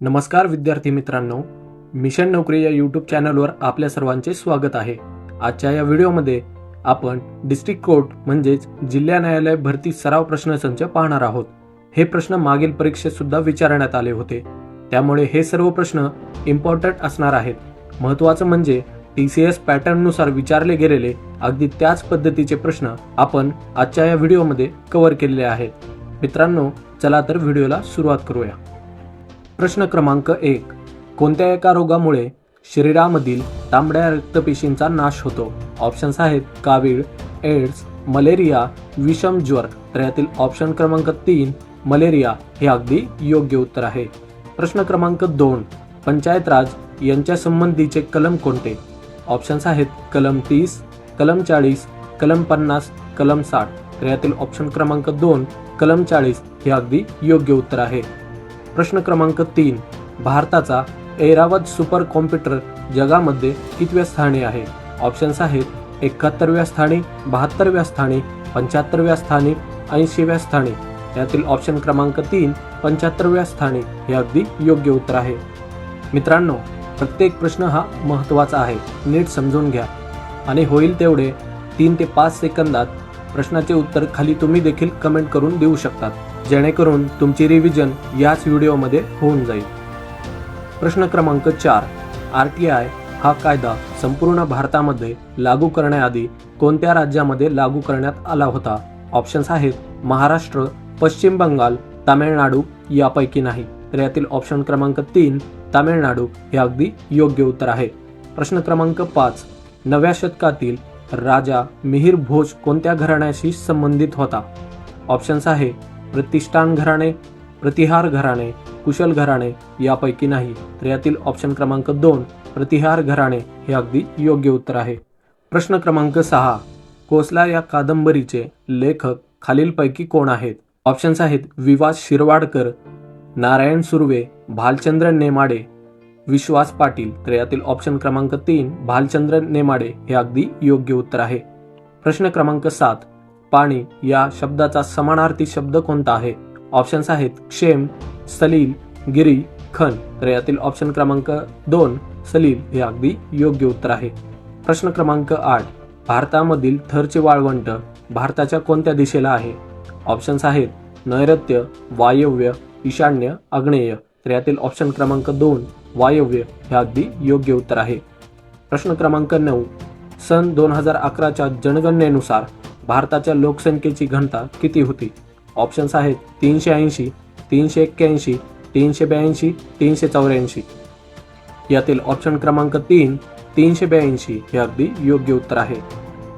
नमस्कार विद्यार्थी मित्रांनो मिशन नोकरी या यूट्यूब चॅनलवर आपल्या सर्वांचे स्वागत आहे. आजच्या या व्हिडिओमध्ये आपण डिस्ट्रिक्ट कोर्ट म्हणजेच जिल्हा न्यायालय भरती सराव प्रश्नसंच पाहणार आहोत. हे प्रश्न मागील परीक्षेत सुद्धा विचारण्यात आले होते. त्यामुळे हे सर्व प्रश्न इम्पॉर्टंट असणार आहेत. महत्त्वाचं म्हणजे टी सी एस पॅटर्ननुसार विचारले गेलेले अगदी त्याच पद्धतीचे प्रश्न आपण आजच्या या व्हिडिओमध्ये कव्हर केलेले आहेत. मित्रांनो चला तर व्हिडिओला सुरुवात करूया. प्रश्न क्रमांक एक. कोणत्या एका रोगामुळे शरीरामधील तांबड्या रक्तपेशींचा नाश होतो? ऑप्शन्स आहेत कावीळ एड्स मलेरिया विषम ज्वर. तर यातील ऑप्शन क्रमांक तीन मलेरिया हे अगदी योग्य उत्तर आहे. प्रश्न क्रमांक दोन. पंचायत राज यांच्या संबंधीचे कलम कोणते? ऑप्शन्स आहेत कलम तीस कलम चाळीस कलम पन्नास कलम साठ. तर यातील ऑप्शन क्रमांक दोन कलम चाळीस हे अगदी योग्य उत्तर आहे. प्रश्न क्रमांक तीन भारताचा ऐरावत सुपर कॉम्प्युटर जगामध्ये कितव्या स्थानी आहे? ऑप्शन्स आहेत एकाहत्तरव्या स्थानी बहात्तरव्या स्थानी पंच्याहत्तरव्या स्थानी ऐंशीव्या स्थानी. यातील ऑप्शन क्रमांक तीन पंच्याहत्तरव्या स्थानी हे अगदी योग्य उत्तर आहे. मित्रांनो प्रत्येक प्रश्न हा महत्त्वाचा आहे. नीट समजून घ्या. आणि होईल तेवढे तीन ते पाच सेकंदात प्रश्नाचे उत्तर खाली तुम्ही देखील कमेंट करून देऊ शकतात. जेणेकरून तुमची रिव्हिजन याच व्हिडिओमध्ये होऊन जाईल. प्रश्न क्रमांक चार. आर टी आय हा कायदा संपूर्ण भारतामध्ये लागू करण्याआधी कोणत्या राज्यामध्ये लागू करण्यात आला होता? ऑप्शन्स आहेत महाराष्ट्र पश्चिम बंगाल तामिळनाडू यापैकी नाही. तर यातील ऑप्शन क्रमांक तीन तामिळनाडू हे अगदी योग्य उत्तर आहे. प्रश्न क्रमांक पाच. नव्या शतकातील राजा मिहिर भोज कोणत्या घराण्याशी संबंधित होता? ऑप्शन्स आहे प्रतिष्ठान घराणे प्रतिहार घराणे कुशल घराणे यापैकी नाही. तर यातील ऑप्शन क्रमांक दोन प्रतिहार घराणे हे अगदी योग्य उत्तर आहे. प्रश्न क्रमांक सहा कोसला या कादंबरीचे लेखक खालीलपैकी कोण आहेत? ऑप्शन्स आहेत विवास शिरवाडकर नारायण सुर्वे भालचंद्र नेमाडे विश्वास पाटील तर यातील ऑप्शन क्रमांक तीन भालचंद्र नेमाडे हे अगदी योग्य उत्तर आहे. प्रश्न क्रमांक सात पाणी या शब्दाचा समानार्थी शब्द कोणता आहे? ऑप्शन्स आहेत क्षेम सलील गिरी खन. तर यातील ऑप्शन क्रमांक दोन सलील हे अगदी योग्य उत्तर आहे. प्रश्न क्रमांक आठ भारतामधील थरचे वाळवंट भारताच्या कोणत्या दिशेला आहे? ऑप्शन्स आहेत नैऋत्य वायव्य ईशान्य आग्नेय. तर यातील ऑप्शन क्रमांक दोन वायव्य हे अगदी योग्य उत्तर आहे. प्रश्न क्रमांक नऊ. सन दोन हजार अकराच्या जनगणनेनुसार भारताच्या लोकसंख्येची घनता किती होती? ऑप्शन्स आहेत तीनशे ऐंशी तीनशे एक्क्याऐंशी तीनशे ब्याऐंशी तीनशे चौऱ्याऐंशी. यातील ऑप्शन क्रमांक तीन तीनशे ब्याऐंशी हे अगदी योग्य उत्तर आहे.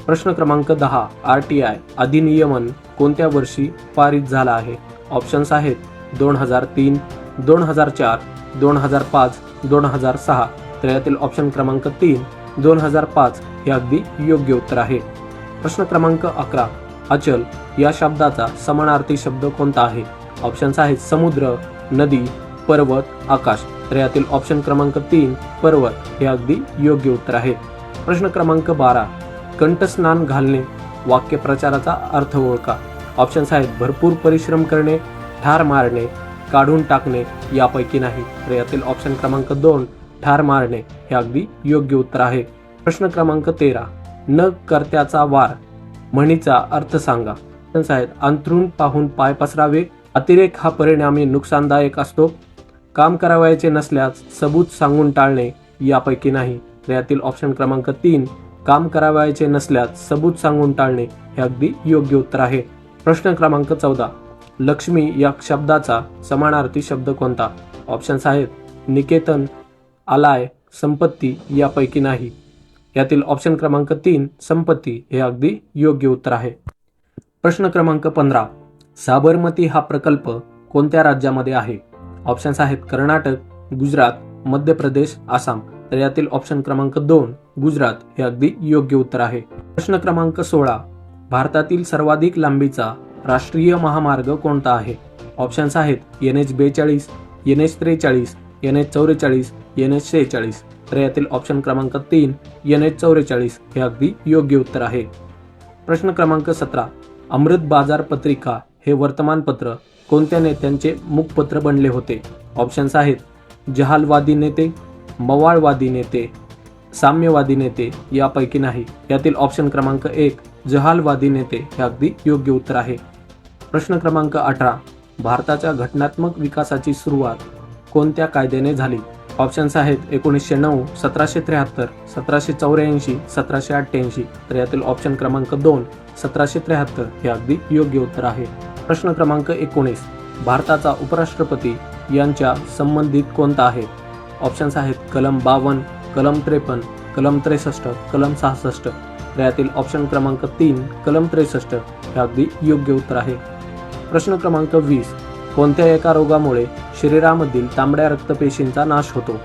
प्रश्न क्रमांक दहा आर टी आय अधिनियमन कोणत्या वर्षी पारित झाला आहे? ऑप्शन्स आहेत दोन हजार तीन दोन हजार चार दोन हजार पाच दोन हजार सहा तर यातील ऑप्शन क्रमांक तीन दोन हजार पाच हे अगदी योग्य उत्तर आहे. प्रश्न क्रमांक अकरा अचल या शब्दाचा समानार्थी शब्द कोणता आहे? ऑप्शन्स आहेत समुद्र नदी पर्वत आकाश. तर यातील ऑप्शन क्रमांक तीन पर्वत हे अगदी योग्य उत्तर आहे. प्रश्न क्रमांक बारा कंठस्नान घालणे वाक्यप्रचाराचा अर्थ ओळखा. ऑप्शन्स आहेत भरपूर परिश्रम करणे ठार मारणे काढून टाकणे यापैकी नाही. तर यातील ऑप्शन क्रमांक दोन ठार मारणे हे अगदी योग्य उत्तर आहे. प्रश्न क्रमांक तेरा न कर्त्याचा वार म्हणीचा अर्थ सांगा. ऑप्शन्स आहेत पाहून पाय पसरावे. अतिरेक हा परिणामी नुकसानदायक असतो. काम करावायचे नसल्यास सबूत सांगून टाळणे यापैकी नाही. तर यातील ऑप्शन क्रमांक तीन काम करावायचे नसल्यास सबूत सांगून टाळणे हे अगदी योग्य उत्तर आहे. प्रश्न क्रमांक चौदा लक्ष्मी या शब्दाचा समानार्थी शब्द कोणता? ऑप्शन्स आहेत. निकेतन आलाय संपत्ती यापैकी नाही. यातील ऑप्शन क्रमांक तीन संपत्ती हे अगदी योग्य उत्तर आहे. प्रश्न क्रमांक पंधरा. साबरमती हा प्रकल्प कोणत्या राज्यामध्ये आहे? ऑप्शन्स आहेत कर्नाटक गुजरात मध्य प्रदेश आसाम. तर यातील ऑप्शन क्रमांक दोन गुजरात हे अगदी योग्य उत्तर आहे. प्रश्न क्रमांक सोळा. भारतातील सर्वाधिक लांबीचा राष्ट्रीय महामार्ग कोणता आहे? ऑप्शन्स आहेत एन एच बेचाळीस एन एच त्रेचाळीस एन एच चौवेचाळीस एन एच शेहेचाळीस. तर यातील ऑप्शन क्रमांक तीन एन एच चौवेचाळीस हे अगदी योग्य उत्तर आहे. प्रश्न क्रमांक सतरा अमृत बाजार पत्रिका हे वर्तमानपत्र कोणत्या नेत्यांचे मुखपत्र बनले होते? ऑप्शन्स आहेत जहालवादी नेते मवाळवादी नेते साम्यवादी नेते यापैकी नाही. यातील ऑप्शन क्रमांक एक जहालवादी नेते हे अगदी योग्य उत्तर आहे. प्रश्न क्रमांक अठरा. भारताच्या घटनात्मक विकासाची सुरुवात कोणत्या कायद्याने झाली? ऑप्शन्स आहेत एकोणीसशे नऊ सतराशे त्र्याहत्तर सतराशे चौऱ्याऐंशी सतराशे अठ्ठ्याऐंशी. तर यातील ऑप्शन क्रमांक दोन सतराशे त्र्याहत्तर हे अगदी योग्य उत्तर आहे. प्रश्न क्रमांक एकोणीस. भारताचा उपराष्ट्रपती यांच्या संबंधित कोणता आहे? ऑप्शन्स आहेत कलम बावन्न कलम त्रेपन्न कलम त्रेसष्ट कलम सहासष्ट. यातील ऑप्शन क्रमांक तीन कलम त्रेसष्ट हे अगदी योग्य उत्तर आहे. प्रश्न क्रमांक वीस कोणत्या एका रोगामुळे शरीरामधील तांबड्या रक्तपेशींचा नाश होतो?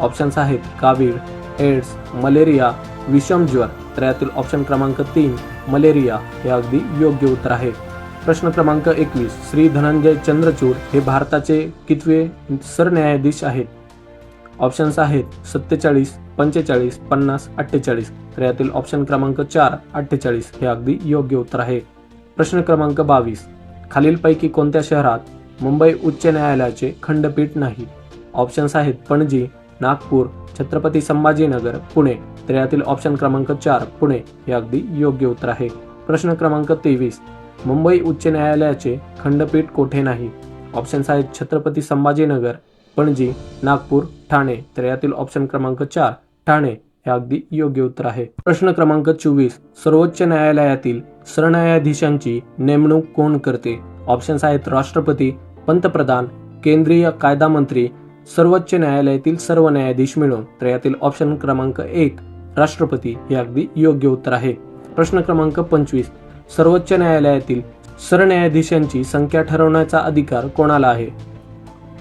ऑप्शन्स आहेत कावीळ एड्स मलेरिया विषम ज्वर. तर यातील ऑप्शन क्रमांक तीन मलेरिया हे अगदी योग्य उत्तर आहे. प्रश्न क्रमांक एकवीस श्री धनंजय चंद्रचूड हे भारताचे कितवे सरन्यायाधीश आहेत? ऑप्शन्स आहेत सत्तेचाळीस पंचेचाळीस पन्नास अठ्ठेचाळीस. तर यातील ऑप्शन क्रमांक चार अठ्ठेचाळीस हे अगदी योग्य उत्तर आहे. प्रश्न क्रमांक बावीस. खालीलपैकी कोणत्या शहरात मुंबई उच्च न्यायालयाचे खंडपीठ नाही? ऑप्शन्स आहेत पणजी नागपूर छत्रपती संभाजीनगर पुणे. तर यातील ऑप्शन क्रमांक चार पुणे हे अगदी योग्य उत्तर आहे. प्रश्न क्रमांक तेवीस. मुंबई उच्च न्यायालयाचे खंडपीठ कोठे नाही? ऑप्शन्स आहेत छत्रपती संभाजीनगर पणजी नागपूर ठाणे. तर यातील ऑप्शन क्रमांक चार ठाणे हे अगदी योग्य उत्तर आहे. प्रश्न क्रमांक चोवीस सर्वोच्च न्यायालयातील सरन्यायाधीशांची नेमणूक कोण करते? ऑप्शन्स आहेत राष्ट्रपती पंतप्रधान केंद्रीय कायदा मंत्री सर्वोच्च न्यायालयातील सर्व न्यायाधीश मिळून. तर यातील ऑप्शन क्रमांक एक राष्ट्रपती हे अगदी योग्य उत्तर आहे. प्रश्न क्रमांक पंचवीस सर्वोच्च न्यायालयातील सरन्यायाधीशांची संख्या ठरवण्याचा अधिकार कोणाला आहे?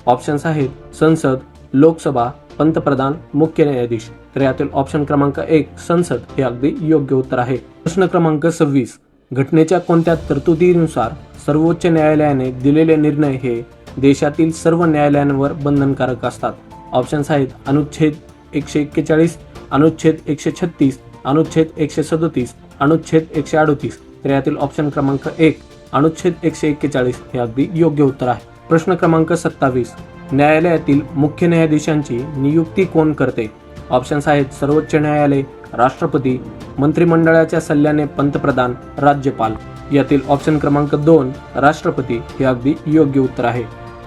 ऑप्शन्स आहेत संसद लोकसभा पंतप्रधान मुख्य न्यायाधीश. तर यातील ऑप्शन क्रमांक एक संसद हे अगदी योग्य उत्तर आहे. प्रश्न क्रमांक सव्वीस घटनेच्या कोणत्या तरतुदीनुसार सर्वोच्च न्यायालयाने दिलेले निर्णय हे देशातील सर्व न्यायालयांवर बंधनकारक असतात? ऑप्शन्स आहेत अनुच्छेद एकशे एक्केचाळीस अनुच्छेद एकशे छत्तीस अनुच्छेद एकशे सदोतीस अनुच्छेद एकशे अडोतीस. तर यातील ऑप्शन क्रमांक एक अनुच्छेद एकशे एक्केचाळीस हे अगदी योग्य उत्तर आहे. प्रश्न क्रमांक सत्तावीस न्यायालयातील मुख्य न्यायाधीशांची नियुक्ती कोण करते? ऑप्शन्स आहेत सर्वोच्च न्यायालय राष्ट्रपती मंत्रिमंडळाच्या सल्ल्याने पंतप्रधान राज्यपाल. यातील ऑप्शन क्रमांक दोन राष्ट्रपती हे अगदी योग्य उत्तर आहे.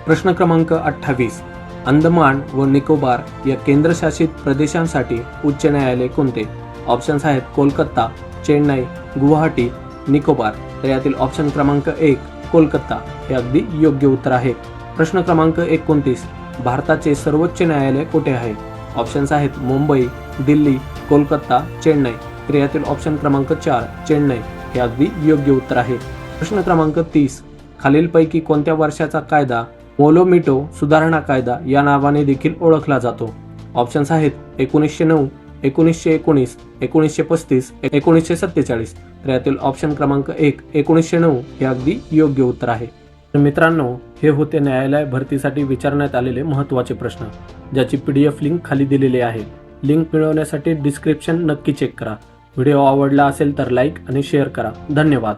प्रश्न क्रमांक अठ्ठावीस. अंदमान व निकोबार या केंद्रशासित प्रदेशांसाठी उच्च न्यायालय कोणते? ऑप्शन्स आहेत कोलकाता चेन्नई गुवाहाटी निकोबार. तर यातील ऑप्शन क्रमांक एक कोलकाता. हे अगदी योग्य उत्तर आहे. प्रश्न क्रमांक एकोणतीस. भारताचे सर्वोच्च न्यायालय कुठे आहे? ऑप्शन्स आहेत मुंबई दिल्ली कोलकाता चेन्नई. तर यातील ऑप्शन क्रमांक चार चेन्नई. हे अगदी योग्य उत्तर आहे. प्रश्न क्रमांक तीस. खालीलपैकी कोणत्या वर्षाचा कायदा मोलोमिटो सुधारणा कायदा या नावाने देखील ओळखला जातो? ऑप्शन्स आहेत एकोणीसशे नऊ एकोणीसशे एकोणीस एकोणीसशे पस्तीस एकोणीसशे सत्तेचाळीस. तर यातील ऑप्शन क्रमांक एक एकोणीसशे नऊ हे अगदी योग्य उत्तर आहे. तर मित्रांनो हे होते न्यायालय भरतीसाठी विचारण्यात आलेले महत्त्वाचे प्रश्न ज्याची पी डी एफ लिंक खाली दिलेली आहे. लिंक मिळवण्यासाठी डिस्क्रिप्शन नक्की चेक करा. व्हिडिओ आवडला असेल तर लाईक आणि शेअर करा. धन्यवाद.